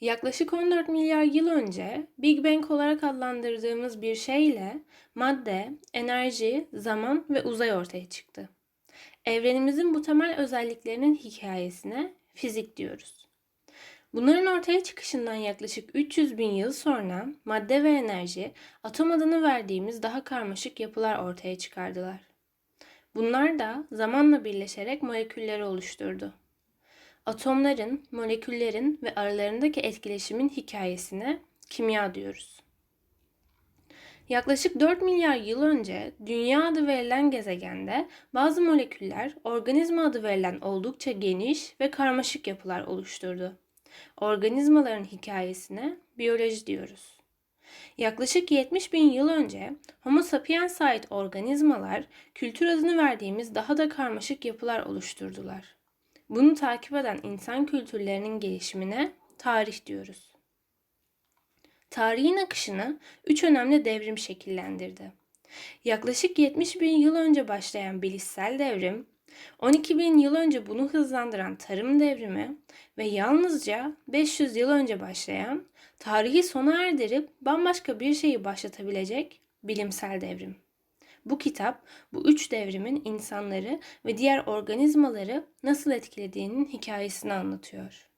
Yaklaşık 14 milyar yıl önce Big Bang olarak adlandırdığımız bir şeyle madde, enerji, zaman ve uzay ortaya çıktı. Evrenimizin bu temel özelliklerinin hikayesine fizik diyoruz. Bunların ortaya çıkışından yaklaşık 300 bin yıl sonra madde ve enerji atom adını verdiğimiz daha karmaşık yapılar ortaya çıkardılar. Bunlar da zamanla birleşerek molekülleri oluşturdu. Atomların, moleküllerin ve aralarındaki etkileşimin hikayesine kimya diyoruz. Yaklaşık 4 milyar yıl önce Dünya adı verilen gezegende bazı moleküller organizma adı verilen oldukça geniş ve karmaşık yapılar oluşturdu. Organizmaların hikayesine biyoloji diyoruz. Yaklaşık 70 bin yıl önce Homo sapiens'e ait organizmalar kültür adını verdiğimiz daha da karmaşık yapılar oluşturdular. Bunu takip eden insan kültürlerinin gelişimine tarih diyoruz. Tarihin akışını üç önemli devrim şekillendirdi. Yaklaşık 70 bin yıl önce başlayan bilişsel devrim, 12 bin yıl önce bunu hızlandıran tarım devrimi ve yalnızca 500 yıl önce başlayan, tarihi sona erdirip bambaşka bir şeyi başlatabilecek bilimsel devrim. Bu kitap bu üç devrimin insanları ve diğer organizmaları nasıl etkilediğinin hikayesini anlatıyor.